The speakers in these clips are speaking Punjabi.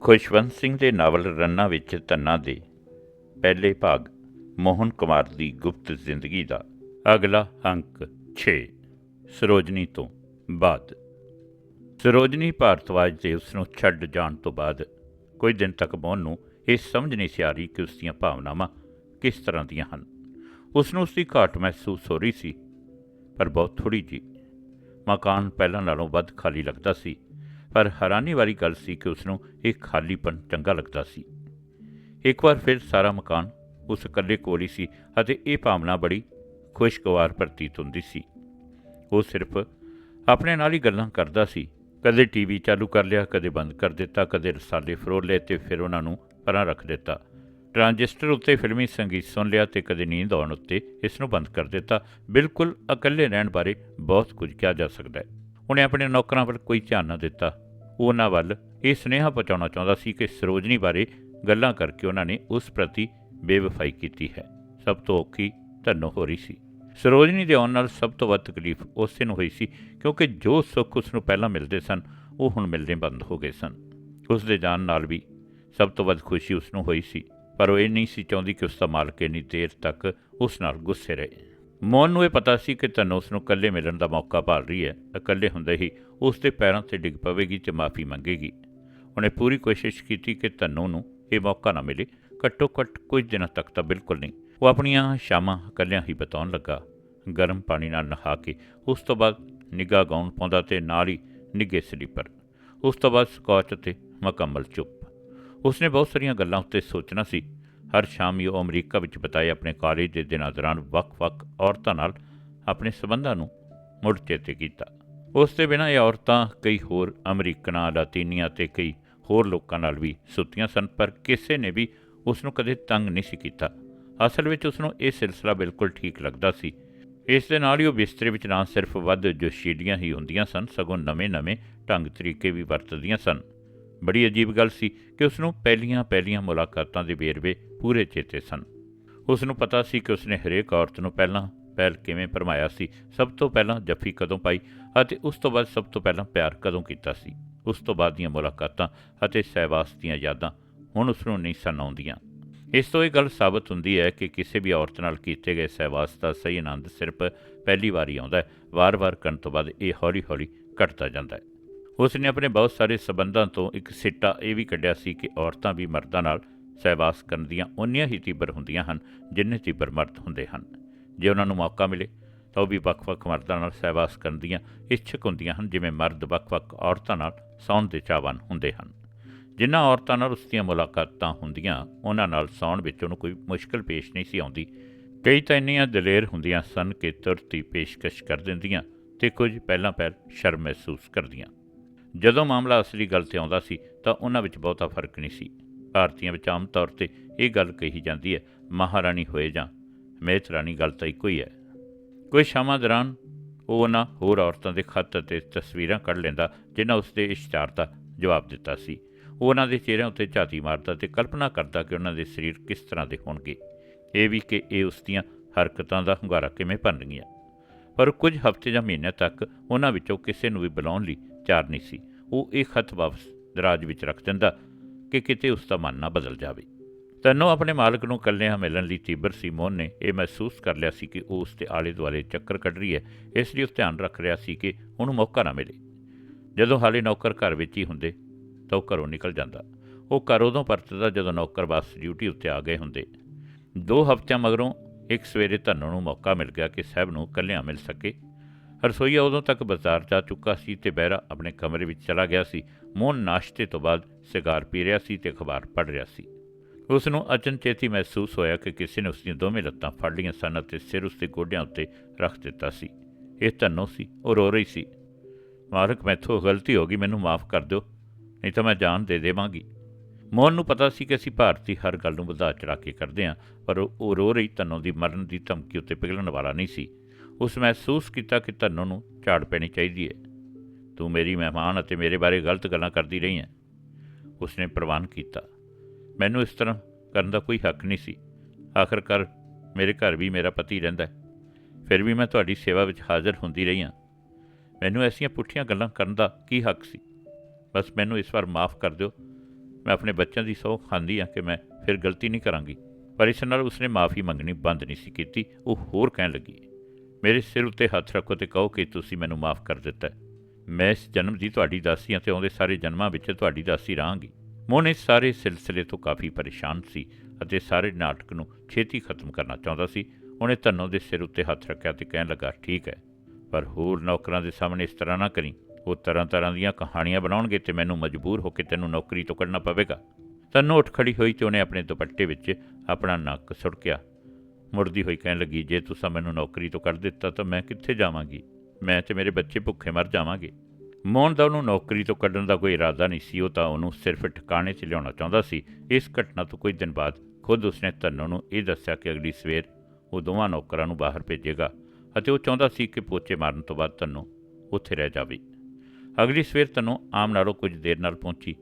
ਖੁਸ਼ਵੰਤ ਸਿੰਘ ਦੇ ਨਾਵਲ ਰੰਨਾ ਵਿੱਚ ਧੰਨਾ ਦੇ ਪਹਿਲੇ ਭਾਗ, ਮੋਹਨ ਕੁਮਾਰ ਦੀ ਗੁਪਤ ਜ਼ਿੰਦਗੀ ਦਾ ਅਗਲਾ ਅੰਕ 6 ਸਰੋਜਨੀ ਤੋਂ ਬਾਅਦ। ਸਰੋਜਨੀ ਭਾਰਤਵਾਜ ਦੇ ਉਸ ਨੂੰ ਛੱਡ ਜਾਣ ਤੋਂ ਬਾਅਦ ਕੁਝ ਦਿਨ ਤੱਕ ਮੋਹਨ ਨੂੰ ਇਹ ਸਮਝ ਨਹੀਂ ਸੀ ਆ ਰਹੀ ਕਿ ਉਸ ਦੀਆਂ ਭਾਵਨਾਵਾਂ ਕਿਸ ਤਰ੍ਹਾਂ ਦੀਆਂ ਹਨ। ਉਸ ਨੂੰ ਉਸ ਦੀ ਘਾਟ ਮਹਿਸੂਸ ਹੋ ਰਹੀ ਸੀ, ਪਰ ਬਹੁਤ ਥੋੜੀ ਜੀ ਮਕਾਨ ਪਹਿਲਾਂ ਨਾਲੋਂ ਵੱਧ ਖਾਲੀ ਲੱਗਦਾ ਸੀ। ਪਰ ਹੈਰਾਨੀ ਵਾਲੀ ਗੱਲ ਸੀ ਕਿ ਉਸ ਨੂੰ ਇਹ ਖਾਲੀਪਨ ਚੰਗਾ ਲੱਗਦਾ ਸੀ। ਇੱਕ ਵਾਰ ਫਿਰ ਸਾਰਾ ਮਕਾਨ ਉਸ ਇਕੱਲੇ ਕੋਲ ਹੀ ਸੀ ਅਤੇ ਇਹ ਭਾਵਨਾ ਬੜੀ ਖੁਸ਼ਗਵਾਰ ਪ੍ਰਤੀਤ ਹੁੰਦੀ ਸੀ। ਉਹ ਸਿਰਫ ਆਪਣੇ ਨਾਲ ਹੀ ਗੱਲਾਂ ਕਰਦਾ ਸੀ। ਕਦੇ ਟੀਵੀ ਚਾਲੂ ਕਰ ਲਿਆ, ਕਦੇ ਬੰਦ ਕਰ ਦਿੱਤਾ, ਕਦੇ ਰਸਾਲੇ ਫਰੋਲ ਲਏ ਤੇ ਫਿਰ ਉਹਨਾਂ ਨੂੰ ਪਰਾਂ ਰੱਖ ਦਿੱਤਾ। ਟ੍ਰਾਂਜਿਸਟਰ ਉੱਤੇ ਫਿਲਮੀ ਸੰਗੀਤ ਸੁਣ ਲਿਆ ਤੇ ਕਦੇ ਨੀਂਦ ਆਉਣ ਉੱਤੇ ਇਸ ਨੂੰ ਬੰਦ ਕਰ ਦਿੱਤਾ। ਬਿਲਕੁਲ ਇਕੱਲੇ ਰਹਿਣ ਬਾਰੇ ਬਹੁਤ ਕੁਝ ਕਿਹਾ ਜਾ ਸਕਦਾ ਹੈ। ਉਹਨੇ ਆਪਣੇ ਨੌਕਰਾਂ ਵੱਲ ਕੋਈ ਧਿਆਨ ਨਾ ਦਿੱਤਾ। ਉਹਨਾਂ ਵੱਲ ਇਹ ਸੁਨੇਹਾ ਪਹੁੰਚਾਉਣਾ ਚਾਹੁੰਦਾ ਸੀ ਕਿ ਸਰੋਜਨੀ ਬਾਰੇ ਗੱਲਾਂ ਕਰਕੇ ਉਹਨਾਂ ਨੇ ਉਸ ਪ੍ਰਤੀ ਬੇਵਫਾਈ ਕੀਤੀ ਹੈ। ਸਭ ਤੋਂ ਔਖੀ ਧੰਨੋ ਹੋ ਰਹੀ ਸੀ। ਸਰੋਜਨੀ ਦੇ ਆਉਣ ਨਾਲ ਸਭ ਤੋਂ ਵੱਧ ਤਕਲੀਫ ਉਸੇ ਨੂੰ ਹੋਈ ਸੀ, ਕਿਉਂਕਿ ਜੋ ਸੁੱਖ ਉਸ ਨੂੰ ਪਹਿਲਾਂ ਮਿਲਦੇ ਸਨ, ਉਹ ਹੁਣ ਮਿਲਣੇ ਬੰਦ ਹੋ ਗਏ ਸਨ। ਉਸ ਦੇ ਜਾਣ ਨਾਲ ਵੀ ਸਭ ਤੋਂ ਵੱਧ ਖੁਸ਼ੀ ਉਸ ਨੂੰ ਹੋਈ ਸੀ, ਪਰ ਉਹ ਇਹ ਨਹੀਂ ਸੀ ਚਾਹੁੰਦੀ ਕਿ ਉਸ ਦਾ ਮਾਲਕ ਇੰਨੀ ਦੇਰ ਤੱਕ ਉਸ ਨਾਲ ਗੁੱਸੇ ਰਹੇ। ਮੋਹਨ ਨੂੰ ਇਹ ਪਤਾ ਸੀ ਕਿ ਧਨੋ ਉਸ ਨੂੰ ਇਕੱਲੇ ਮਿਲਣ ਦਾ ਮੌਕਾ ਭਾਲ ਰਹੀ ਹੈ। ਇਕੱਲੇ ਹੁੰਦੇ ਹੀ ਉਸ ਦੇ ਪੈਰਾਂ ਤੇ ਡਿੱਗ ਪਵੇਗੀ ਤੇ ਮਾਫੀ ਮੰਗੇਗੀ। ਉਹਨੇ ਪੂਰੀ ਕੋਸ਼ਿਸ਼ ਕੀਤੀ ਕਿ ਤਨੋ ਨੂੰ ਇਹ ਮੌਕਾ ਨਾ ਮਿਲੇ। ਘੱਟੋ ਘੱਟ ਕੁਝ ਦਿਨਾਂ ਤੱਕ ਤਾਂ ਬਿਲਕੁਲ ਨਹੀਂ। ਉਹ ਆਪਣੀਆਂ ਸ਼ਾਮਾਂ ਇਕੱਲਿਆਂ ਹੀ ਬਿਤਾਉਣ ਲੱਗਾ। ਗਰਮ ਪਾਣੀ ਨਾਲ ਨਹਾ ਕੇ ਉਸ ਤੋਂ ਬਾਅਦ ਨਿੱਘਾ ਗਾਉਣ ਪਾਉਂਦਾ ਤੇ ਨਾਲ ਹੀ ਨਿੱਘੇ ਸਲੀਪਰ। ਉਸ ਤੋਂ ਬਾਅਦ ਸਕੌਚ ਤੇ ਮੁਕੰਮਲ ਚੁੱਪ। ਉਸਨੇ ਬਹੁਤ ਸਾਰੀਆਂ ਗੱਲਾਂ ਉੱਤੇ ਸੋਚਣਾ ਸੀ। ਹਰ ਸ਼ਾਮ ਹੀ ਉਹ ਅਮਰੀਕਾ ਵਿੱਚ ਬਿਤਾਏ ਆਪਣੇ ਕਾਲਜ ਦੇ ਦਿਨਾਂ ਦੌਰਾਨ ਵੱਖ-ਵੱਖ ਔਰਤਾਂ ਨਾਲ ਆਪਣੇ ਸਬੰਧਾਂ ਨੂੰ ਮੁੜ ਚੇਤੇ ਕੀਤਾ। ਉਸ ਦੇ ਬਿਨਾਂ ਇਹ ਔਰਤਾਂ ਕਈ ਹੋਰ ਅਮਰੀਕਨਾਂ, ਲਾਤੀਨੀਆਂ ਤੇ ਕਈ ਹੋਰ ਲੋਕਾਂ ਨਾਲ ਵੀ ਸੁੱਤੀਆਂ ਸਨ, ਪਰ ਕਿਸੇ ਨੇ ਵੀ ਉਸ ਨੂੰ ਕਦੇ ਤੰਗ ਨਹੀਂ ਸੀ ਕੀਤਾ। ਅਸਲ ਵਿੱਚ ਉਸ ਨੂੰ ਇਹ ਸਿਲਸਿਲਾ ਬਿਲਕੁਲ ਠੀਕ ਲੱਗਦਾ ਸੀ। ਇਸ ਦੇ ਨਾਲ ਹੀ ਉਹ ਬਿਸਤਰੇ ਵਿੱਚ ਨਾ ਸਿਰਫ ਵੱਧ ਜੋਸ਼ੀਲੀਆਂ ਹੀ ਹੁੰਦੀਆਂ ਸਨ, ਸਗੋਂ ਨਵੇਂ-ਨਵੇਂ ਢੰਗ ਤਰੀਕੇ ਵੀ ਵਰਤਦੀਆਂ ਸਨ। ਬੜੀ ਅਜੀਬ ਗੱਲ ਸੀ ਕਿ ਉਸ ਨੂੰ ਪਹਿਲੀਆਂ ਪਹਿਲੀਆਂ ਮੁਲਾਕਾਤਾਂ ਦੇ ਵੇਰਵੇ ਪੂਰੇ ਚੇਤੇ ਸਨ। ਉਸ ਨੂੰ ਪਤਾ ਸੀ ਕਿ ਉਸਨੇ ਹਰੇਕ ਔਰਤ ਨੂੰ ਪਹਿਲਾਂ ਪਹਿਲ ਕਿਵੇਂ ਫਰਮਾਇਆ ਸੀ, ਸਭ ਤੋਂ ਪਹਿਲਾਂ ਜੱਫੀ ਕਦੋਂ ਪਾਈ ਅਤੇ ਉਸ ਤੋਂ ਬਾਅਦ ਸਭ ਤੋਂ ਪਹਿਲਾਂ ਪਿਆਰ ਕਦੋਂ ਕੀਤਾ ਸੀ। ਉਸ ਤੋਂ ਬਾਅਦ ਦੀਆਂ ਮੁਲਾਕਾਤਾਂ ਅਤੇ ਸਹਿਵਾਸ ਦੀਆਂ ਯਾਦਾਂ ਹੁਣ ਉਸ ਨੂੰ ਨਹੀਂ ਸਨ ਆਉਂਦੀਆਂ। ਇਸ ਤੋਂ ਇਹ ਗੱਲ ਸਾਬਤ ਹੁੰਦੀ ਹੈ ਕਿ ਕਿਸੇ ਵੀ ਔਰਤ ਨਾਲ ਕੀਤੇ ਗਏ ਸਹਿਵਾਸ ਦਾ ਸਹੀ ਆਨੰਦ ਸਿਰਫ ਪਹਿਲੀ ਵਾਰੀ ਆਉਂਦਾ ਹੈ। ਵਾਰ-ਵਾਰ ਕਰਨ ਤੋਂ ਬਾਅਦ ਇਹ ਹੌਲੀ-ਹੌਲੀ ਘਟਦਾ ਜਾਂਦਾ ਹੈ। ਉਸ ਨੇ ਆਪਣੇ ਬਹੁਤ ਸਾਰੇ ਸਬੰਧਾਂ ਤੋਂ ਇੱਕ ਸਿੱਟਾ ਇਹ ਵੀ ਕੱਢਿਆ ਸੀ ਕਿ ਔਰਤਾਂ ਵੀ ਮਰਦਾਂ ਨਾਲ ਸਹਿਵਾਸ ਕਰਨ ਦੀਆਂ ਉਨੀਆਂ ਹੀ ਤੀਬਰ ਹੁੰਦੀਆਂ ਹਨ, ਜਿੰਨੇ ਤੀਬਰ ਮਰਦ ਹੁੰਦੇ ਹਨ। ਜੇ ਉਹਨਾਂ ਨੂੰ ਮੌਕਾ ਮਿਲੇ, ਤਾਂ ਉਹ ਵੀ ਵੱਖ-ਵੱਖ ਮਰਦਾਂ ਨਾਲ ਸਹਿਵਾਸ ਕਰਨ ਦੀਆਂ ਇੱਛਕ ਹੁੰਦੀਆਂ ਹਨ, ਜਿਵੇਂ ਮਰਦ ਵੱਖ-ਵੱਖ ਔਰਤਾਂ ਨਾਲ ਸੌਣ ਦੇ ਚਾਹਵਾਨ ਹੁੰਦੇ ਹਨ। ਜਿਨ੍ਹਾਂ ਔਰਤਾਂ ਨਾਲ ਉਸ ਦੀਆਂ ਮੁਲਾਕਾਤਾਂ ਹੁੰਦੀਆਂ, ਉਹਨਾਂ ਨਾਲ ਸੌਣ ਵਿੱਚ ਉਹਨੂੰ ਕੋਈ ਮੁਸ਼ਕਲ ਪੇਸ਼ ਨਹੀਂ ਸੀ ਆਉਂਦੀ। ਕਈ ਤਾਂ ਇੰਨੀਆਂ ਦਲੇਰ ਹੁੰਦੀਆਂ ਸਨ ਕਿ ਤੁਰਤੀ ਪੇਸ਼ਕਸ਼ ਕਰ ਦਿੰਦੀਆਂ ਤੇ ਕੁਝ ਪਹਿਲਾਂ ਪਹਿਲ ਸ਼ਰਮ ਮਹਿਸੂਸ ਕਰਦੀਆਂ। ਜਦੋਂ ਮਾਮਲਾ ਅਸਲੀ ਗੱਲ ਤੇ ਆਉਂਦਾ ਸੀ, ਤਾਂ ਉਹਨਾਂ ਵਿੱਚ ਬਹੁਤਾ ਫ਼ਰਕ ਨਹੀਂ ਸੀ। ਭਾਰਤੀਆਂ ਵਿੱਚ ਆਮ ਤੌਰ ਤੇ ਇਹ ਗੱਲ ਕਹੀ ਜਾਂਦੀ ਹੈ, ਮਹਾਰਾਣੀ ਹੋਏ ਜਾਂ ਮੇਤ ਰਾਣੀ ਗੱਲ ਤਾਂ ਇੱਕੋ ਹੀ ਹੈ। ਕੋਈ ਸ਼ਾਮਾਂ ਦੌਰਾਨ ਉਹ ਉਹਨਾਂ ਹੋਰ ਔਰਤਾਂ ਦੇ ਖੱਤ ਅਤੇ ਤਸਵੀਰਾਂ ਕੱਢ ਲੈਂਦਾ ਜਿਨ੍ਹਾਂ ਉਸ ਦੇ ਇਸ਼ਤਿਹਾਰ ਦਾ ਜਵਾਬ ਦਿੱਤਾ ਸੀ। ਉਹ ਉਹਨਾਂ ਦੇ ਚਿਹਰਿਆਂ ਉੱਤੇ ਝਾਤੀ ਮਾਰਦਾ ਤੇ ਕਲਪਨਾ ਕਰਦਾ ਕਿ ਉਹਨਾਂ ਦੇ ਸਰੀਰ ਕਿਸ ਤਰ੍ਹਾਂ ਦੇ ਹੋਣਗੇ। ਇਹ ਵੀ ਕਿ ਇਹ ਉਸ ਦੀਆਂ ਹਰਕਤਾਂ ਦਾ ਹੁੰਗਾਰਾ ਕਿਵੇਂ ਭਰਨਗੀਆਂ ਪਰ ਕੁਝ ਹਫ਼ਤੇ ਜਾਂ ਮਹੀਨਿਆਂ ਤੱਕ ਉਹਨਾਂ ਵਿੱਚੋਂ ਕਿਸੇ ਨੂੰ ਵੀ ਬੁਲਾਉਣ ਲਈ ਤਿਆਰ ਨਹੀਂ ਸੀ। ਉਹ ਇਹ ਖਤ ਵਾਪਸ ਦਰਾਜ ਵਿੱਚ ਰੱਖ ਦਿੰਦਾ ਕਿ ਕਿਤੇ ਉਸ ਦਾ ਮਨ ਨਾ ਬਦਲ ਜਾਵੇ। ਤੈਨੂੰ ਆਪਣੇ ਮਾਲਕ ਨੂੰ ਇਕੱਲਿਆਂ ਮਿਲਣ ਲਈ ਤੀਬਰ ਸੀ ਮੋਹਨ ਨੇ ਇਹ ਮਹਿਸੂਸ ਕਰ ਲਿਆ ਸੀ ਕਿ ਉਹ ਉਸ ਦੇ ਆਲੇ ਦੁਆਲੇ ਚੱਕਰ ਕੱਢ ਰਹੀ ਹੈ, ਇਸ ਲਈ ਉਹ ਧਿਆਨ ਰੱਖ ਰਿਹਾ ਸੀ ਕਿ ਉਹਨੂੰ ਮੌਕਾ ਨਾ ਮਿਲੇ। ਜਦੋਂ ਹਾਲੇ ਨੌਕਰ ਘਰ ਵਿੱਚ ਹੀ ਹੁੰਦੇ, ਤਾਂ ਉਹ ਘਰੋਂ ਨਿਕਲ ਜਾਂਦਾ। ਉਹ ਘਰ ਉਦੋਂ ਪਰਤਦਾ ਜਦੋਂ ਨੌਕਰ ਬਸ ਡਿਊਟੀ ਉੱਤੇ ਆ ਗਏ ਹੁੰਦੇ। ਦੋ ਹਫ਼ਤਿਆਂ ਮਗਰੋਂ ਇੱਕ ਸਵੇਰੇ ਧਨੋਂ ਨੂੰ ਮੌਕਾ ਮਿਲ ਗਿਆ ਕਿ ਸਹਿਬ ਨੂੰ ਇਕੱਲਿਆਂ ਮਿਲ ਸਕੇ। ਰਸੋਈਆ ਉਦੋਂ ਤੱਕ ਬਾਜ਼ਾਰ ਜਾ ਚੁੱਕਾ ਸੀ ਤੇ ਬਹਿਰਾ ਆਪਣੇ ਕਮਰੇ ਵਿੱਚ ਚਲਾ ਗਿਆ ਸੀ। ਮੋਹਨ ਨਾਸ਼ਤੇ ਤੋਂ ਬਾਅਦ ਸਿਗਾਰ ਪੀ ਰਿਹਾ ਸੀ ਤੇ ਅਖਬਾਰ ਪੜ੍ਹ ਰਿਹਾ ਸੀ। ਉਸ ਨੂੰ ਅਚਨਚੇਤੀ ਮਹਿਸੂਸ ਹੋਇਆ ਕਿ ਕਿਸੇ ਨੇ ਉਸ ਦੀਆਂ ਦੋਵੇਂ ਲੱਤਾਂ ਫੜ ਲਈਆਂ ਸਨ ਅਤੇ ਸਿਰ ਉਸ ਦੇ ਗੋਡਿਆਂ ਉੱਤੇ ਰੱਖ ਦਿੱਤਾ ਸੀ। ਇਹ ਧੰਨੋ ਸੀ, ਉਹ ਰੋ ਰਹੀ ਸੀ। ਮਾਲਕ ਮੈਥੋਂ ਗਲਤੀ ਹੋ ਗਈ, ਮੈਨੂੰ ਮਾਫ ਕਰ ਦਿਓ, ਨਹੀਂ ਤਾਂ ਮੈਂ ਜਾਨ ਦੇ ਦੇਵਾਂਗੀ। ਮੋਹਨ ਨੂੰ ਪਤਾ ਸੀ ਕਿ ਅਸੀਂ ਭਾਰਤੀ ਹਰ ਗੱਲ ਨੂੰ ਵਧਾ ਚੜਾ ਕੇ ਕਰਦੇ ਹਾਂ, ਪਰ ਉਹ ਰੋ ਰਹੀ ਧਨੋ ਦੀ ਮਰਨ ਦੀ ਧਮਕੀ ਉੱਤੇ ਪਿਘਲਣ ਵਾਲਾ ਨਹੀਂ ਸੀ। ਉਸ ਮਹਿਸੂਸ ਕੀਤਾ ਕਿ ਧਨੋ ਨੂੰ ਝਾੜ ਪੈਣੀ ਚਾਹੀਦੀ ਹੈ। ਤੂੰ ਮੇਰੀ ਮਹਿਮਾਨ ਅਤੇ ਮੇਰੇ ਬਾਰੇ ਗਲਤ ਗੱਲਾਂ ਕਰਦੀ ਰਹੀ ਹੈ। ਉਸਨੇ ਪ੍ਰਵਾਨ ਕੀਤਾ। ਮੈਨੂੰ ਇਸ ਤਰ੍ਹਾਂ ਕਰਨ ਦਾ ਕੋਈ ਹੱਕ ਨਹੀਂ ਸੀ। ਆਖਰਕਾਰ ਮੇਰੇ ਘਰ ਵੀ ਮੇਰਾ ਪਤੀ ਰਹਿੰਦਾ ਹੈ। ਫਿਰ ਵੀ ਮੈਂ ਤੁਹਾਡੀ ਸੇਵਾ ਵਿੱਚ ਹਾਜ਼ਰ ਹੁੰਦੀ ਰਹੀ ਹਾਂ। ਮੈਨੂੰ ਐਸੀਆਂ ਪੁੱਠੀਆਂ ਗੱਲਾਂ ਕਰਨ ਦਾ ਕੀ ਹੱਕ ਸੀ? ਬਸ ਮੈਨੂੰ ਇਸ ਵਾਰ ਮਾਫ ਕਰ ਦਿਓ। ਮੈਂ ਆਪਣੇ ਬੱਚਿਆਂ ਦੀ ਸਹੁੰ ਖਾਂਦੀ ਆ ਕਿ ਮੈਂ ਫਿਰ ਗਲਤੀ ਨਹੀਂ ਕਰਾਂਗੀ। ਪਰ ਇਸ ਨਾਲ ਉਸਨੇ ਮਾਫੀ ਮੰਗਣੀ ਬੰਦ ਨਹੀਂ ਸੀ ਕੀਤੀ। ਉਹ ਹੋਰ ਕਹਿਣ ਲੱਗੀ, ਮੇਰੇ ਸਿਰ ਉੱਤੇ ਹੱਥ ਰੱਖੋ ਤੇ ਕਹੋ ਕਿ ਤੁਸੀਂ ਮੈਨੂੰ ਮਾਫ ਕਰ ਦਿੱਤਾ ਮੈਂ ਇਸ ਜਨਮ ਦੀ ਤੁਹਾਡੀ ਦਾਸੀ ਹਾਂ ਤੇ ਆਉਂਦੇ ਸਾਰੇ ਜਨਮਾਂ ਵਿੱਚ ਤੁਹਾਡੀ ਦਾਸੀ ਰਹਾਂਗੀ। ਮੋਹਨ ਇਸ ਸਾਰੇ ਸਿਲਸਿਲੇ ਤੋਂ ਕਾਫੀ ਪਰੇਸ਼ਾਨ ਸੀ ਅਤੇ ਸਾਰੇ ਨਾਟਕ ਨੂੰ ਛੇਤੀ ਖਤਮ ਕਰਨਾ ਚਾਹੁੰਦਾ ਸੀ। ਉਹਨੇ ਧਨੋ ਦੇ ਸਿਰ ਉੱਤੇ ਹੱਥ ਰੱਖਿਆ ਤੇ ਕਹਿਣ ਲੱਗਾ, ਠੀਕ ਹੈ, ਪਰ ਹੋਰ ਨੌਕਰਾਂ ਦੇ ਸਾਹਮਣੇ ਇਸ ਤਰ੍ਹਾਂ ਨਾ ਕਰੀ। ਉਹ ਤਰ੍ਹਾਂ ਤਰ੍ਹਾਂ ਦੀਆਂ ਕਹਾਣੀਆਂ ਬਣਾਉਣਗੇ ਤੇ ਮੈਨੂੰ ਮਜਬੂਰ ਹੋ ਕੇ ਤੈਨੂੰ ਨੌਕਰੀ ਤੋਂ ਕੱਢਣਾ ਪਵੇਗਾ। ਤਨੋ ਉੱਠ ਖੜੀ ਹੋਈ ਤੇ ਉਹਨੇ ਆਪਣੇ ਦੁਪੱਟੇ ਵਿੱਚ ਆਪਣਾ ਨੱਕ ਸੁੜਕਿਆ ਮੁੜਦੀ ਹੋਈ ਕਹਿਣ ਲੱਗੀ, ਜੇ ਤੁਸੀਂ ਮੈਨੂੰ ਨੌਕਰੀ ਤੋਂ ਕੱਢ ਦਿੱਤਾ ਤਾਂ ਮੈਂ ਕਿੱਥੇ ਜਾਵਾਂਗੀ? ਮੈਂ ਤੇ ਮੇਰੇ ਬੱਚੇ ਭੁੱਖੇ ਮਰ ਜਾਵਾਂਗੇ। ਮੋਹਨ ਦਾ ਉਹਨੂੰ ਨੌਕਰੀ ਤੋਂ ਕੱਢਣ ਦਾ ਕੋਈ ਇਰਾਦਾ ਨਹੀਂ ਸੀ, ਉਹ ਤਾਂ ਉਹਨੂੰ ਸਿਰਫ ਠਿਕਾਣੇ 'ਚ ਲਿਆਉਣਾ ਚਾਹੁੰਦਾ ਸੀ। ਇਸ ਘਟਨਾ ਤੋਂ ਕੁਝ ਦਿਨ ਬਾਅਦ ਖੁਦ ਉਸਨੇ ਤਨੋ ਨੂੰ ਇਹ ਦੱਸਿਆ ਕਿ ਅਗਲੀ ਸਵੇਰ ਉਹ ਦੋਵਾਂ ਨੌਕਰਾਂ ਨੂੰ ਬਾਹਰ ਭੇਜੇਗਾ ਅਤੇ ਉਹ ਚਾਹੁੰਦਾ ਸੀ ਕਿ ਪੋਚੇ ਮਾਰਨ ਤੋਂ ਬਾਅਦ ਤਨੋ ਉੱਥੇ ਰਹਿ ਜਾਵੇ। ਅਗਲੀ ਸਵੇਰ ਤਨੋ ਆਮ ਨਾਲੋਂ ਕੁਝ ਦੇਰ ਨਾਲ ਪਹੁੰਚੀ।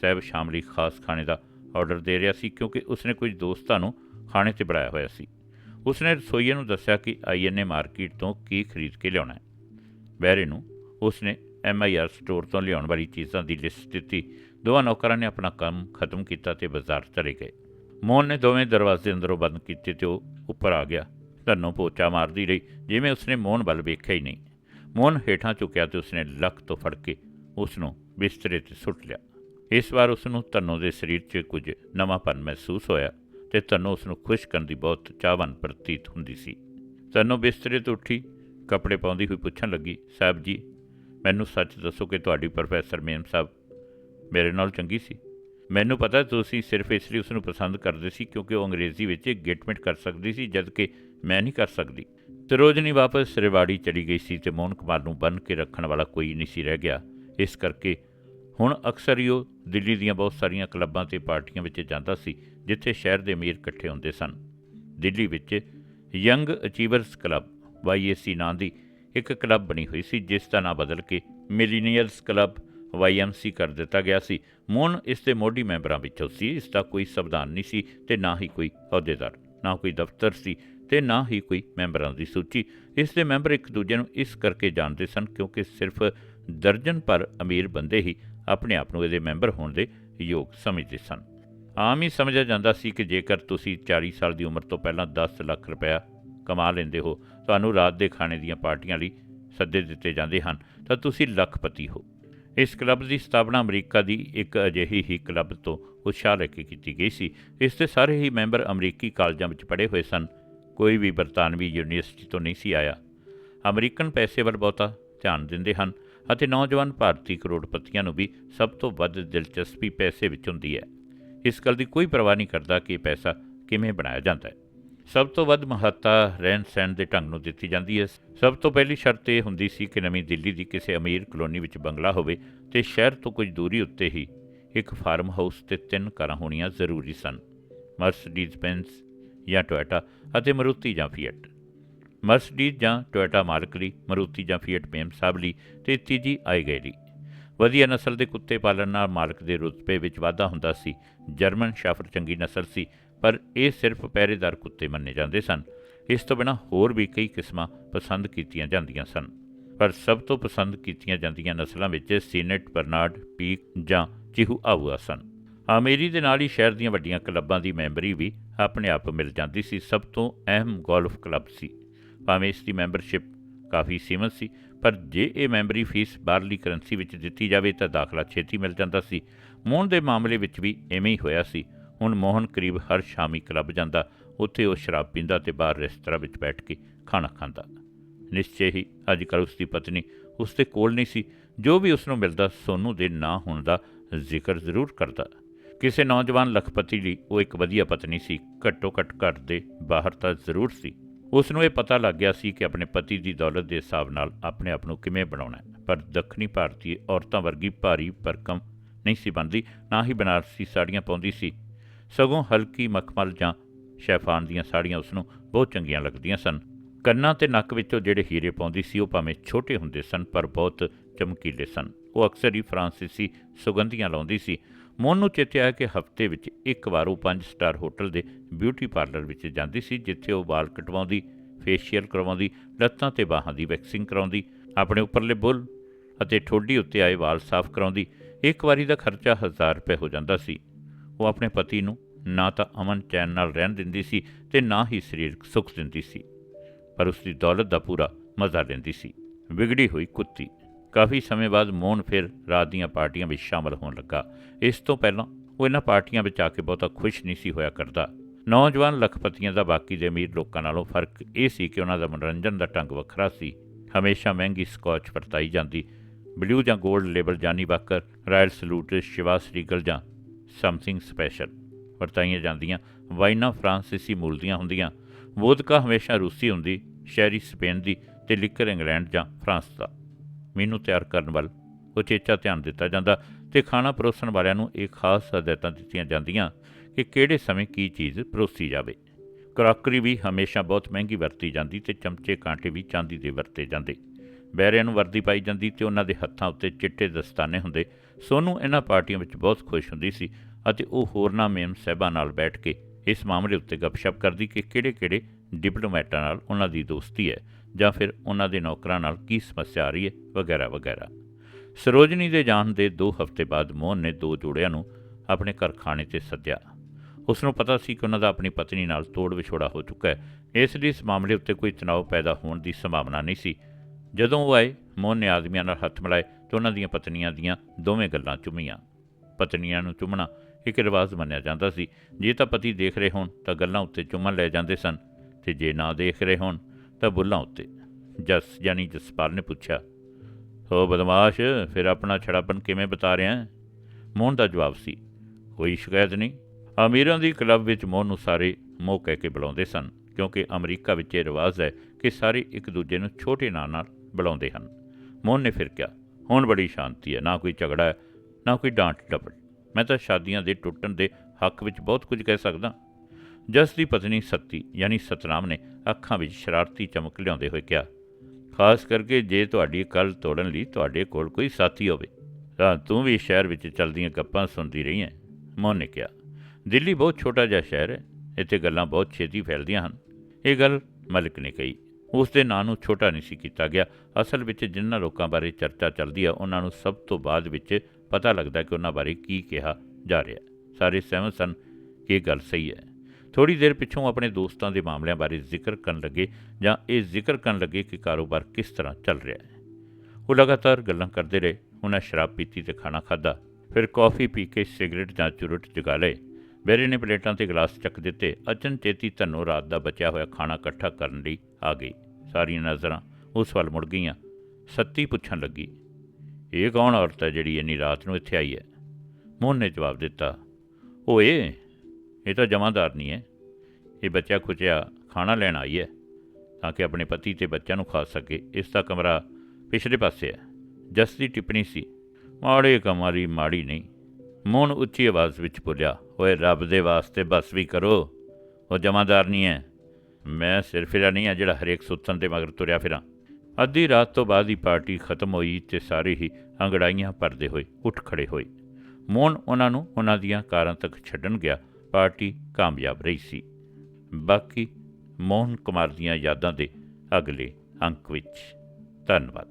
ਸਹਿਬ ਸ਼ਾਮ ਲਈ ਖਾਸ ਖਾਣੇ ਦਾ ਆਰਡਰ ਦੇ ਰਿਹਾ ਸੀ ਕਿਉਂਕਿ ਉਸਨੇ ਕੁਝ ਦੋਸਤਾਂ ਨੂੰ ਖਾਣੇ ਤੇ ਬੁਲਾਇਆ ਹੋਇਆ ਸੀ। ਉਸਨੇ ਰਸੋਈਏ ਨੂੰ ਦੱਸਿਆ ਕਿ ਆਈਐਨਏ ਮਾਰਕੀਟ ਤੋਂ ਕੀ ਖਰੀਦ ਕੇ ਲਿਆਉਣਾ ਹੈ। ਬਹਿਰੇ ਨੂੰ, ਉਸਨੇ ਐਮਆਈਆਰ ਸਟੋਰ ਤੋਂ ਲਿਆਉਣ ਵਾਲੀ ਚੀਜ਼ਾਂ ਦੀ ਲਿਸਟ ਦਿੱਤੀ। ਦੋਵਾਂ ਨੌਕਰਾਂ ਨੇ ਆਪਣਾ ਕੰਮ ਖਤਮ ਕੀਤਾ ਤੇ ਬਾਜ਼ਾਰ ਚਲੇ ਗਏ। ਮੋਹਨ ਨੇ ਦੋਵੇਂ ਦਰਵਾਜ਼ੇ ਅੰਦਰੋਂ ਬੰਦ ਕੀਤੇ ਤੇ ਉਹ ਉੱਪਰ ਆ ਗਿਆ। ਧੰਨੋਂ ਪੋਚਾ ਮਾਰਦੀ ਰਹੀ, ਜਿਵੇਂ ਉਸਨੇ ਮੋਹਨ ਵੱਲ ਵੇਖਿਆ ਹੀ ਨਹੀਂ। ਮੋਹਨ ਹੇਠਾਂ ਝੁਕਿਆ ਤੇ ਉਸਨੇ ਲੱਕ ਤੋਂ ਫੜ ਕੇ ਉਸ ਨੂੰ ਬਿਸਤਰੇ ਤੇ ਸੁੱਟ ਲਿਆ। ਇਸ ਵਾਰ ਉਸ ਨੂੰ ਧੰਨੋਂ ਦੇ ਸਰੀਰ 'ਚ ਕੁਝ ਨਵਾਂਪਨ ਮਹਿਸੂਸ ਹੋਇਆ ਤੇ ਧੰਨੋਂ ਉਸ ਨੂੰ ਖੁਸ਼ ਕਰਨ ਦੀ ਬਹੁਤ ਚਾਹਵਨ ਪ੍ਰਤੀਤ ਹੁੰਦੀ ਸੀ। ਧੰਨੋਂ ਬਿਸਤਰੇ ਤੋਂ ਉੱਠੀ ਕੱਪੜੇ ਪਾਉਂਦੀ ਹੋਈ ਪੁੱਛਣ ਲੱਗੀ, ਸਾਹਿਬ ਜੀ, ਮੈਨੂੰ ਸੱਚ ਦੱਸੋ ਕਿ ਤੁਹਾਡੀ ਪ੍ਰੋਫੈਸਰ ਮੇਮ ਸਾਹਿਬ ਮੇਰੇ ਨਾਲ ਚੰਗੀ ਸੀ? ਮੈਨੂੰ ਪਤਾ ਤੁਸੀਂ ਸਿਰਫ ਇਸ ਲਈ ਉਸ ਨੂੰ ਪਸੰਦ ਕਰਦੇ ਸੀ ਕਿਉਂਕਿ ਉਹ ਅੰਗਰੇਜ਼ੀ ਵਿੱਚ ਗੇਟਮੈਂਟ ਕਰ ਸਕਦੀ ਸੀ ਜਦ ਕਿ ਮੈਂ ਨਹੀਂ ਕਰ ਸਕਦੀ। ਸਰੋਜਨੀ ਵਾਪਸ ਰਿਵਾੜੀ ਚਲੀ ਗਈ ਸੀ ਤੇ ਮੋਹਨ ਕੁਮਾਰ ਨੂੰ ਬੰਨ ਕੇ ਰੱਖਣ ਵਾਲਾ ਕੋਈ ਨਹੀਂ ਸੀ ਰਹਿ ਗਿਆ। ਇਸ ਕਰਕੇ ਹੁਣ ਅਕਸਰ ਹੀ ਉਹ ਦਿੱਲੀ ਦੀਆਂ ਬਹੁਤ ਸਾਰੀਆਂ ਕਲੱਬਾਂ ਤੇ ਪਾਰਟੀਆਂ ਵਿੱਚ ਜਾਂਦਾ ਸੀ, ਜਿੱਥੇ ਸ਼ਹਿਰ ਦੇ ਅਮੀਰ ਇਕੱਠੇ ਹੁੰਦੇ ਸਨ। ਦਿੱਲੀ ਵਿੱਚ ਯੰਗ ਅਚੀਵਰਸ ਕਲੱਬ YAC ਨਾਂ ਦੀ ਇੱਕ ਕਲੱਬ ਬਣੀ ਹੋਈ ਸੀ, ਜਿਸ ਦਾ ਨਾਂ ਬਦਲ ਕੇ ਮਿਲੀਨੀਅਰਸ ਕਲੱਬ YMC ਕਰ ਦਿੱਤਾ ਗਿਆ ਸੀ। ਮੋਹਨ ਇਸ ਦੇ ਮੋਢੀ ਮੈਂਬਰਾਂ ਵਿੱਚੋਂ ਸੀ, ਇਸ ਦਾ ਕੋਈ ਸੰਵਿਧਾਨ ਨਹੀਂ ਸੀ ਤੇ ਨਾ ਹੀ ਕੋਈ ਅਹੁਦੇਦਾਰ, ਨਾ ਕੋਈ ਦਫ਼ਤਰ ਸੀ ਤੇ ਨਾ ਹੀ ਕੋਈ ਮੈਂਬਰਾਂ ਦੀ ਸੂਚੀ। ਇਸ ਦੇ ਮੈਂਬਰ ਇੱਕ ਦੂਜੇ ਨੂੰ ਇਸ ਕਰਕੇ ਜਾਣਦੇ ਸਨ ਕਿਉਂਕਿ ਸਿਰਫ ਦਰਜਨ ਪਰ ਅਮੀਰ ਬੰਦੇ ਹੀ ਆਪਣੇ ਆਪ ਨੂੰ ਇਹਦੇ ਮੈਂਬਰ ਹੋਣ ਦੇ ਯੋਗ ਸਮਝਦੇ ਸਨ। ਆਮ ਹੀ ਸਮਝਿਆ ਜਾਂਦਾ ਸੀ ਕਿ ਜੇਕਰ ਤੁਸੀਂ 40 ਸਾਲ ਦੀ ਉਮਰ ਤੋਂ ਪਹਿਲਾਂ 10 ਲੱਖ ਰੁਪਇਆ ਕਮਾ ਲੈਂਦੇ ਹੋ ਤੁਹਾਨੂੰ ਰਾਤ ਦੇ ਖਾਣੇ ਦੀਆਂ ਪਾਰਟੀਆਂ ਲਈ ਸੱਦੇ ਦਿੱਤੇ ਜਾਂਦੇ ਹਨ। ਤਾਂ ਤੁਸੀਂ ਲੱਖਪਤੀ ਹੋ। ਇਸ ਕਲੱਬ ਦੀ ਸਥਾਪਨਾ ਅਮਰੀਕਾ ਦੀ ਇੱਕ ਅਜਿਹੀ ਹੀ ਕਲੱਬ ਤੋਂ ਉਤਸ਼ਾਹ ਲੈ ਕੇ ਕੀਤੀ ਗਈ ਸੀ। ਇਸ ਦੇ ਸਾਰੇ ਹੀ ਮੈਂਬਰ ਅਮਰੀਕੀ ਕਾਲਜਾਂ ਵਿੱਚ ਪੜ੍ਹੇ ਹੋਏ ਸਨ। ਕੋਈ ਵੀ ਬਰਤਾਨਵੀ ਯੂਨੀਵਰਸਿਟੀ ਤੋਂ ਨਹੀਂ ਸੀ ਆਇਆ। ਅਮਰੀਕਨ ਪੈਸੇ ਵੱਲ ਬਹੁਤਾ ਧਿਆਨ ਦਿੰਦੇ ਹਨ ਅਤੇ ਨੌਜਵਾਨ ਭਾਰਤੀ ਕਰੋੜਪਤੀਆਂ ਨੂੰ ਵੀ ਸਭ ਤੋਂ ਵੱਧ ਦਿਲਚਸਪੀ ਪੈਸੇ ਵਿੱਚ ਹੁੰਦੀ ਹੈ। ਇਸ ਗੱਲ ਦੀ ਕੋਈ ਪਰਵਾਹ ਨਹੀਂ ਕਰਦਾ ਕਿ ਇਹ ਪੈਸਾ ਕਿਵੇਂ ਬਣਾਇਆ ਜਾਂਦਾ ਹੈ। ਸਭ ਤੋਂ ਵੱਧ ਮਹੱਤਤਾ ਰਹਿਣ ਸਹਿਣ ਦੇ ਢੰਗ ਨੂੰ ਦਿੱਤੀ ਜਾਂਦੀ ਹੈ। ਸਭ ਤੋਂ ਪਹਿਲੀ ਸ਼ਰਤ ਇਹ ਹੁੰਦੀ ਸੀ ਕਿ ਨਵੀਂ ਦਿੱਲੀ ਦੀ ਕਿਸੇ ਅਮੀਰ ਕਲੋਨੀ ਵਿੱਚ ਬੰਗਲਾ ਹੋਵੇ ਤੇ ਸ਼ਹਿਰ ਤੋਂ ਕੁਝ ਦੂਰੀ ਉੱਤੇ ਹੀ ਇੱਕ ਫਾਰਮ ਹਾਊਸ ਤੇ ਤਿੰਨ ਕਾਰਾਂ ਹੋਣੀਆਂ ਜ਼ਰੂਰੀ ਸਨ। ਮਰਸੀਡੀਜ਼ ਬੈਂਜ਼ ਜਾਂ ਟੋਇਟਾ ਅਤੇ ਮਰੂਤੀ ਜਾਂ ਫੀਐਟ ਮਰਸੀਡੀਜ਼ ਜਾਂ ਟੋਇਟਾ ਮਾਲਕ ਲਈ, ਮਰੂਤੀ ਜਾਂ ਫੀਐਟ ਮੇਮ ਸਾਹਿਬ ਲਈ ਤੇ ਤੀਜੀ ਆਈ ਗਈ ਲਈ। ਵਧੀਆ ਨਸਲ ਦੇ ਕੁੱਤੇ ਪਾਲਣ ਨਾਲ ਮਾਲਕ ਦੇ ਰੁਤਬੇ ਵਿੱਚ ਵਾਧਾ ਹੁੰਦਾ ਸੀ। ਜਰਮਨ ਸ਼ਾਫਰ ਚੰਗੀ ਨਸਲ ਸੀ ਪਰ ਇਹ ਸਿਰਫ ਪਹਿਰੇਦਾਰ ਕੁੱਤੇ ਮੰਨੇ ਜਾਂਦੇ ਸਨ। ਇਸ ਤੋਂ ਬਿਨਾਂ ਹੋਰ ਵੀ ਕਈ ਕਿਸਮਾਂ ਪਸੰਦ ਕੀਤੀਆਂ ਜਾਂਦੀਆਂ ਸਨ। ਪਰ ਸਭ ਤੋਂ ਪਸੰਦ ਕੀਤੀਆਂ ਜਾਂਦੀਆਂ ਨਸਲਾਂ ਵਿੱਚ ਸੀਨੇਟ, ਬਰਨਾਰਡ, ਪੀਕ ਜਾਂ ਚਿਹੂ ਆਊਆ ਸਨ। ਅਮੇਰੀ ਦੇ ਨਾਲ ਹੀ ਸ਼ਹਿਰ ਦੀਆਂ ਵੱਡੀਆਂ ਕਲੱਬਾਂ ਦੀ ਮੈਂਬਰੀ ਵੀ ਆਪਣੇ ਆਪ ਮਿਲ ਜਾਂਦੀ ਸੀ। ਸਭ ਤੋਂ ਅਹਿਮ ਗੋਲਫ ਕਲੱਬ ਸੀ। ਭਾਵੇਂ ਇਸ ਦੀ ਮੈਂਬਰਸ਼ਿਪ ਕਾਫੀ ਸੀਮਤ ਸੀ, ਪਰ ਜੇ ਇਹ ਮੈਂਬਰੀ ਫੀਸ ਬਾਹਰਲੀ ਕਰੰਸੀ ਵਿੱਚ ਦਿੱਤੀ ਜਾਵੇ ਤਾਂ ਦਾਖਲਾ ਛੇਤੀ ਮਿਲ ਜਾਂਦਾ ਸੀ। ਮੋਹਨ ਦੇ ਮਾਮਲੇ ਵਿੱਚ ਵੀ ਐਵੇਂ ਹੀ ਹੋਇਆ ਸੀ। ਹੁਣ ਮੋਹਨ ਕਰੀਬ ਹਰ ਸ਼ਾਮੀ ਕਲੱਬ ਜਾਂਦਾ, ਉੱਥੇ ਉਹ ਸ਼ਰਾਬ ਪੀਂਦਾ ਤੇ ਬਾਹਰ ਰੈਸਟਰਾਂ ਵਿੱਚ ਬੈਠ ਕੇ ਖਾਣਾ ਖਾਂਦਾ। ਨਿਸ਼ਚੈ ਹੀ ਅੱਜ ਕੱਲ੍ਹ ਉਸ ਦੀ ਪਤਨੀ ਉਸ ਦੇ ਕੋਲ ਨਹੀਂ ਸੀ, ਜੋ ਵੀ ਉਸ ਨੂੰ ਮਿਲਦਾ ਸੋਨੂ ਦੇ ਨਾ ਹੋਣ ਦਾ ਜ਼ਿਕਰ ਜ਼ਰੂਰ ਕਰਦਾ। ਕਿਸੇ ਨੌਜਵਾਨ ਲਖਪਤੀ ਲਈ ਉਹ ਇੱਕ ਵਧੀਆ ਪਤਨੀ ਸੀ ਘੱਟੋ ਘੱਟ ਘਰ ਦੇ ਬਾਹਰ ਤਾਂ ਜ਼ਰੂਰ ਸੀ। ਉਸ ਨੂੰ ਇਹ ਪਤਾ ਲੱਗ ਗਿਆ ਸੀ ਕਿ ਆਪਣੇ ਪਤੀ ਦੀ ਦੌਲਤ ਦੇ ਹਿਸਾਬ ਨਾਲ ਆਪਣੇ ਆਪ ਨੂੰ ਕਿਵੇਂ ਬਣਾਉਣਾ ਹੈ, ਪਰ ਦੱਖਣੀ ਭਾਰਤੀ ਔਰਤਾਂ ਵਰਗੀ ਭਾਰੀ ਪਰਕਮ ਨਹੀਂ ਸੀ ਬਣਦੀ, ਨਾ ਹੀ ਬਨਾਰਸੀ ਸਾੜੀਆਂ ਪਾਉਂਦੀ ਸੀ। ਸਗੋਂ ਹਲਕੀ ਮਖਮਲ ਜਾਂ ਸ਼ੈਫਾਨ ਦੀਆਂ ਸਾੜੀਆਂ ਉਸ ਨੂੰ ਬਹੁਤ ਚੰਗੀਆਂ ਲੱਗਦੀਆਂ ਸਨ। ਕੰਨਾਂ ਤੇ ਨੱਕ ਵਿੱਚੋਂ ਜਿਹੜੇ ਹੀਰੇ ਪਾਉਂਦੀ ਸੀ, ਉਹ ਭਾਵੇਂ ਛੋਟੇ ਹੁੰਦੇ ਸਨ, ਪਰ ਬਹੁਤ ਚਮਕੀਲੇ ਸਨ। ਉਹ ਅਕਸਰ ਹੀ ਫਰਾਂਸੀਸੀ ਸੁਗੰਧੀਆਂ ਲਾਉਂਦੀ ਸੀ। ਮੋਹਨ ਨੂੰ ਚੇਤਿਆ ਕਿ ਹਫ਼ਤੇ ਵਿੱਚ ਇੱਕ ਵਾਰ ਉਹ 5 ਸਟਾਰ ਹੋਟਲ ਦੇ ਬਿਊਟੀ ਪਾਰਲਰ ਵਿੱਚ ਜਾਂਦੀ ਸੀ, ਜਿੱਥੇ ਉਹ ਵਾਲ ਕਟਵਾਉਂਦੀ, ਫੇਸ਼ੀਅਲ ਕਰਵਾਉਂਦੀ, ਲੱਤਾਂ ਤੇ ਬਾਹਾਂ ਦੀ ਵੈਕਸਿੰਗ ਕਰਾਉਂਦੀ, ਆਪਣੇ ਉੱਪਰਲੇ ਬੁੱਲ ਅਤੇ ਠੋਡੀ ਉੱਤੇ ਆਏ ਵਾਲ ਸਾਫ਼ ਕਰਾਉਂਦੀ। ਇੱਕ ਵਾਰੀ ਦਾ ਖਰਚਾ 1000 ਰੁਪਏ ਹੋ ਜਾਂਦਾ ਸੀ। ਉਹ ਆਪਣੇ ਪਤੀ ਨੂੰ ਨਾ ਤਾਂ ਅਮਨ ਚੈਨ ਨਾਲ ਰਹਿਣ ਦਿੰਦੀ ਸੀ ਤੇ ਨਾ ਹੀ ਸਰੀਰਕ ਸੁੱਖ ਦਿੰਦੀ ਸੀ, ਪਰ ਉਸ ਦੀ ਦੌਲਤ ਦਾ ਪੂਰਾ ਮਜ਼ਾ ਲੈਂਦੀ ਸੀ। ਵਿਗੜੀ ਹੋਈ ਕੁੱਤੀ। ਕਾਫੀ ਸਮੇਂ ਬਾਅਦ ਮੋਹਨ ਫਿਰ ਰਾਤ ਦੀਆਂ ਪਾਰਟੀਆਂ ਵਿੱਚ ਸ਼ਾਮਲ ਹੋਣ ਲੱਗਾ। ਇਸ ਤੋਂ ਪਹਿਲਾਂ ਉਹ ਇਹਨਾਂ ਪਾਰਟੀਆਂ ਵਿੱਚ ਆ ਕੇ ਬਹੁਤਾ ਖੁਸ਼ ਨਹੀਂ ਸੀ ਹੋਇਆ ਕਰਦਾ। ਨੌਜਵਾਨ ਲੱਖਪਤੀਆਂ ਦਾ ਬਾਕੀ ਦੇ ਅਮੀਰ ਲੋਕਾਂ ਨਾਲੋਂ ਫ਼ਰਕ ਇਹ ਸੀ ਕਿ ਉਹਨਾਂ ਦਾ ਮਨੋਰੰਜਨ ਦਾ ਢੰਗ ਵੱਖਰਾ ਸੀ। ਹਮੇਸ਼ਾ ਮਹਿੰਗੀ ਸਕੌਚ ਵਰਤਾਈ ਜਾਂਦੀ। ਬਲੂ ਜਾਂ 골ਡ label Johnnie Walker, Royal Salute, Chivas Regal ਜਾਂ ਸਮਥਿੰਗ ਸਪੈਸ਼ਲ ਵਰਤਾਈਆਂ ਜਾਂਦੀਆਂ, ਵਾਈਨਾਂ ਫਰਾਂਸੀਸੀ ਮੂਲ ਦੀਆਂ ਹੁੰਦੀਆਂ। ਵੋਦਕਾ ਹਮੇਸ਼ਾ ਰੂਸੀ ਹੁੰਦੀ, ਸ਼ਹਿਰੀ ਸਪੇਨ ਦੀ ਤੇ ਲਿਕਰ ਇੰਗਲੈਂਡ ਜਾਂ ਫਰਾਂਸ ਦਾ। ਮੀਨੂ ਤਿਆਰ ਕਰਨ ਵੱਲ ਉਚੇਚਾ ਧਿਆਨ ਦਿੱਤਾ ਜਾਂਦਾ ਤੇ ਖਾਣਾ ਪਰੋਸਣ ਵਾਲਿਆਂ ਨੂੰ ਇਹ ਖਾਸ ਹਦਾਇਤਾਂ ਦਿੱਤੀਆਂ ਜਾਂਦੀਆਂ ਕਿ ਕਿਹੜੇ ਸਮੇਂ ਕੀ ਚੀਜ਼ ਪਰੋਸੀ ਜਾਵੇ। ਕਰਾਕਰੀ ਵੀ ਹਮੇਸ਼ਾ ਬਹੁਤ ਮਹਿੰਗੀ ਵਰਤੀ ਜਾਂਦੀ ਤੇ ਚਮਚੇ ਕਾਂਟੇ ਵੀ ਚਾਂਦੀ ਦੇ ਵਰਤੇ ਜਾਂਦੇ। ਬਹਿਰਿਆਂ ਨੂੰ ਵਰਦੀ ਪਾਈ ਜਾਂਦੀ ਤੇ ਉਹਨਾਂ ਦੇ ਹੱਥਾਂ ਉੱਤੇ ਚਿੱਟੇ ਦਸਤਾਨੇ ਹੁੰਦੇ ਸੋਨੂੰ ਇਹਨਾਂ ਪਾਰਟੀਆਂ ਵਿੱਚ ਬਹੁਤ ਖੁਸ਼ ਹੁੰਦੀ ਸੀ ਅਤੇ ਉਹ ਹੋਰਨਾਂ ਮੇਮ ਸਹਿਬਾਂ ਨਾਲ ਬੈਠ ਕੇ ਇਸ ਮਾਮਲੇ ਉੱਤੇ ਗੱਪਸ਼ਪ ਕਰਦੀ ਕਿ ਕਿਹੜੇ-ਕਿਹੜੇ ਡਿਪਲੋਮੈਟਾਂ ਨਾਲ ਉਹਨਾਂ ਦੀ ਦੋਸਤੀ ਹੈ ਜਾਂ ਫਿਰ ਉਹਨਾਂ ਦੇ ਨੌਕਰਾਂ ਨਾਲ ਕੀ ਸਮੱਸਿਆ ਆ ਰਹੀ ਹੈ ਵਗੈਰਾ ਵਗੈਰਾ। ਸਰੋਜਨੀ ਦੇ ਜਾਣ ਦੇ 2 ਹਫ਼ਤੇ ਬਾਅਦ ਮੋਹਨ ਨੇ ਦੋ ਜੋੜਿਆਂ ਨੂੰ ਆਪਣੇ ਘਰ ਖਾਣੇ ਤੇ ਸੱਦਿਆ। ਉਸ ਨੂੰ ਪਤਾ ਸੀ ਕਿ ਉਹਨਾਂ ਦਾ ਆਪਣੀ ਪਤਨੀ ਨਾਲ ਤੋੜ ਵਿਛੋੜਾ ਹੋ ਚੁੱਕਾ ਹੈ। ਇਸ ਲਈ ਇਸ ਮਾਮਲੇ ਉੱਤੇ ਕੋਈ ਤਣਾਅ ਪੈਦਾ ਹੋਣ ਦੀ ਸੰਭਾਵਨਾ ਨਹੀਂ ਸੀ। ਜਦੋਂ ਉਹ ਆਏ, ਮੋਹਨ ਨੇ ਆਦਮੀਆਂ ਨਾਲ ਹੱਥ ਮਿਲਾਏ ਤੇ ਉਹਨਾਂ ਦੀਆਂ ਪਤਨੀਆਂ ਦੀਆਂ ਦੋਵੇਂ ਗੱਲਾਂ ਚੁੰਮੀਆਂ। ਪਤਨੀਆਂ ਨੂੰ ਚੁੰਮਣਾ ਇੱਕ ਰਿਵਾਜ ਮੰਨਿਆ ਜਾਂਦਾ ਸੀ। ਜੇ ਤਾਂ ਪਤੀ ਦੇਖ ਰਹੇ ਹੋਣ, ਤਾਂ ਗੱਲਾਂ ਉੱਤੇ ਚੁੰਮਣ ਲੈ ਜਾਂਦੇ ਸਨ। ਤੇ ਜੇ ਨਾ ਦੇਖ ਰਹੇ ਹੋਣ, ਤਾਂ ਬੁੱਲਾਂ ਉੱਤੇ। ਜਸ ਯਾਨੀ ਜਸਪਾਲ ਨੇ ਪੁੱਛਿਆ, ਹੋ ਬਦਮਾਸ਼, ਫਿਰ ਆਪਣਾ ਛੜਾਪਨ ਕਿਵੇਂ ਬਤਾ ਰਿਹਾ ਮੋਹਨ ਦਾ ਜਵਾਬ ਸੀ, ਕੋਈ ਸ਼ਿਕਾਇਤ ਨਹੀਂ। ਅਮੀਰਾਂ ਦੀ ਕਲੱਬ ਵਿੱਚ ਮੋਹਨ ਨੂੰ ਸਾਰੇ ਮੋਹ ਕਹਿ ਕੇ ਬੁਲਾਉਂਦੇ ਸਨ, ਕਿਉਂਕਿ ਅਮਰੀਕਾ ਵਿੱਚ ਇਹ ਰਿਵਾਜ ਹੈ ਕਿ ਸਾਰੇ ਇੱਕ ਦੂਜੇ ਨੂੰ ਛੋਟੇ ਨਾਂ ਨਾਲ ਬੁਲਾਉਂਦੇ ਹਨ। ਮੋਹਨ ਨੇ ਫਿਰ ਕਿਹਾ ਹੁਣ ਬੜੀ ਸ਼ਾਂਤੀ ਹੈ, ਨਾ ਕੋਈ ਝਗੜਾ ਹੈ, ਨਾ ਕੋਈ ਡਾਂਟ ਡਪਟ ਮੈਂ ਤਾਂ ਸ਼ਾਦੀਆਂ ਦੇ ਟੁੱਟਣ ਦੇ ਹੱਕ ਵਿੱਚ ਬਹੁਤ ਕੁਝ ਕਹਿ ਸਕਦਾ। ਜਸ ਦੀ ਪਤਨੀ ਸੱਤੀ, ਯਾਨੀ ਸਤਨਾਮ ਨੇ ਅੱਖਾਂ ਵਿੱਚ ਸ਼ਰਾਰਤੀ ਚਮਕ ਲਿਆਉਂਦੇ ਹੋਏ ਕਿਹਾ, ਖਾਸ ਕਰਕੇ ਜੇ ਤੁਹਾਡੀ ਕੱਲ ਤੋੜਨ ਲਈ ਤੁਹਾਡੇ ਕੋਲ ਕੋਈ ਸਾਥੀ ਹੋਵੇ, ਤਾਂ ਤੂੰ ਵੀ ਸ਼ਹਿਰ ਵਿੱਚ ਚਲਦੀਆਂ ਗੱਪਾਂ ਸੁਣਦੀ ਰਹੀ ਹੈ। ਮੋਹਨ ਨੇ ਕਿਹਾ, ਦਿੱਲੀ ਬਹੁਤ ਛੋਟਾ ਜਿਹਾ ਸ਼ਹਿਰ ਹੈ, ਇੱਥੇ ਗੱਲਾਂ ਬਹੁਤ ਛੇਤੀ ਫੈਲਦੀਆਂ ਹਨ। ਇਹ ਗੱਲ ਮਲਿਕ ਨੇ ਕਹੀ। ਉਸ ਦੇ ਨਾਂ ਨੂੰ ਛੋਟਾ ਨਹੀਂ ਸੀ ਕੀਤਾ ਗਿਆ। ਅਸਲ ਵਿੱਚ ਜਿਨ੍ਹਾਂ ਲੋਕਾਂ ਬਾਰੇ ਚਰਚਾ ਚੱਲਦੀ ਹੈ ਉਹਨਾਂ ਨੂੰ ਸਭ ਤੋਂ ਬਾਅਦ ਵਿੱਚ ਪਤਾ ਲੱਗਦਾ ਕਿ ਉਹਨਾਂ ਬਾਰੇ ਕੀ ਕਿਹਾ ਜਾ ਰਿਹਾ ਸਾਰੇ ਸਹਿਮਤ ਸਨ ਕਿ ਇਹ ਗੱਲ ਸਹੀ ਹੈ। ਥੋੜੀ ਦੇਰ ਪਿੱਛੋਂ ਆਪਣੇ ਦੋਸਤਾਂ ਦੇ ਮਾਮਲਿਆਂ ਬਾਰੇ ਜ਼ਿਕਰ ਕਰਨ ਲੱਗੇ ਜਾਂ ਇਹ ਜ਼ਿਕਰ ਕਰਨ ਲੱਗੇ ਕਿ ਕਾਰੋਬਾਰ ਕਿਸ ਤਰ੍ਹਾਂ ਚੱਲ ਰਿਹਾ ਹੈ। ਉਹ ਲਗਾਤਾਰ ਗੱਲਾਂ ਕਰਦੇ ਰਹੇ। ਉਹਨਾਂ ਸ਼ਰਾਬ ਪੀਤੀ ਤੇ ਖਾਣਾ ਖਾਦਾ ਫਿਰ ਕੌਫੀ ਪੀ ਕੇ ਸਿਗਰਟ ਜਾਂ ਚੁਰਟ ਜਗਾ ਲਏ। ਬੇਰੇ ਨੇ ਪਲੇਟਾਂ ਤੇ ਗਲਾਸ ਚੱਕ ਦਿੱਤੇ। ਅਚਨ ਅਚਨਚੇਤੀ ਧਨੋ ਰਾਤ ਦਾ ਬਚਿਆ ਹੋਇਆ ਖਾਣਾ ਇਕੱਠਾ ਕਰਨ ਲਈ ਆ ਗਈ। ਸਾਰੀਆਂ ਨਜ਼ਰਾਂ ਉਸ ਵੱਲ ਮੁੜ ਗਈਆਂ। ਸੱਤੀ ਪੁੱਛਣ ਲੱਗੀ, ਇਹ ਕੌਣ ਔਰਤ ਹੈ ਜਿਹੜੀ ਇੰਨੀ ਰਾਤ ਨੂੰ ਇੱਥੇ ਆਈ ਹੈ? ਮੋਹਨ ਨੇ ਜਵਾਬ ਦਿੱਤਾ ਓਏ ਇਹ ਤਾਂ ਜਮਾਦਾਰ ਨਹੀਂ ਹੈ। ਇਹ ਬੱਚਾ ਖੁਚਿਆ ਖਾਣਾ ਲੈਣ ਆਈ ਹੈ, ਤਾਂ ਕਿ ਆਪਣੇ ਪਤੀ ਤੇ ਬੱਚਿਆਂ ਨੂੰ ਖਾ ਸਕੇ। ਇਸ ਦਾ ਕਮਰਾ ਪਿਛਲੇ ਪਾਸੇ ਹੈ। ਜਸ ਦੀ ਟਿੱਪਣੀ ਸੀ। ਮਾੜੇ ਕਮਾਰੀ ਮਾੜੀ ਨਹੀਂ। ਮੋਹਨ ਉੱਚੀ ਆਵਾਜ਼ ਵਿੱਚ ਬੋਲਿਆ, ਓਏ ਰੱਬ ਦੇ ਵਾਸਤੇ ਬਸ ਵੀ ਕਰੋ। ਉਹ ਜਮਾਦਾਰ ਨਹੀਂ ਹੈ ਮੈਂ ਸਿਰ ਫਿਰਾ ਨਹੀਂ ਆ ਜਿਹੜਾ ਹਰੇਕ ਸੁੱਤਨ ਦੇ ਮਗਰ ਤੁਰਿਆ ਫਿਰਾਂ। ਅੱਧੀ ਰਾਤ ਤੋਂ ਬਾਅਦ ਹੀ ਪਾਰਟੀ ਖਤਮ ਹੋਈ ਤੇ ਸਾਰੇ ਹੀ ਅੰਗੜਾਈਆਂ ਭਰਦੇ ਹੋਏ ਉੱਠ ਖੜੇ ਹੋਏ। ਮੋਹਨ ਉਹਨਾਂ ਨੂੰ ਉਹਨਾਂ ਦੀਆਂ ਕਾਰਾਂ ਤੱਕ ਛੱਡਣ ਗਿਆ। ਪਾਰਟੀ ਕਾਮਯਾਬ ਰਹੀ ਸੀ। ਬਾਕੀ ਮੋਹਨ ਕੁਮਾਰ ਦੀਆਂ ਯਾਦਾਂ ਦੇ ਅਗਲੇ ਅੰਕ ਵਿੱਚ। ਧੰਨਵਾਦ।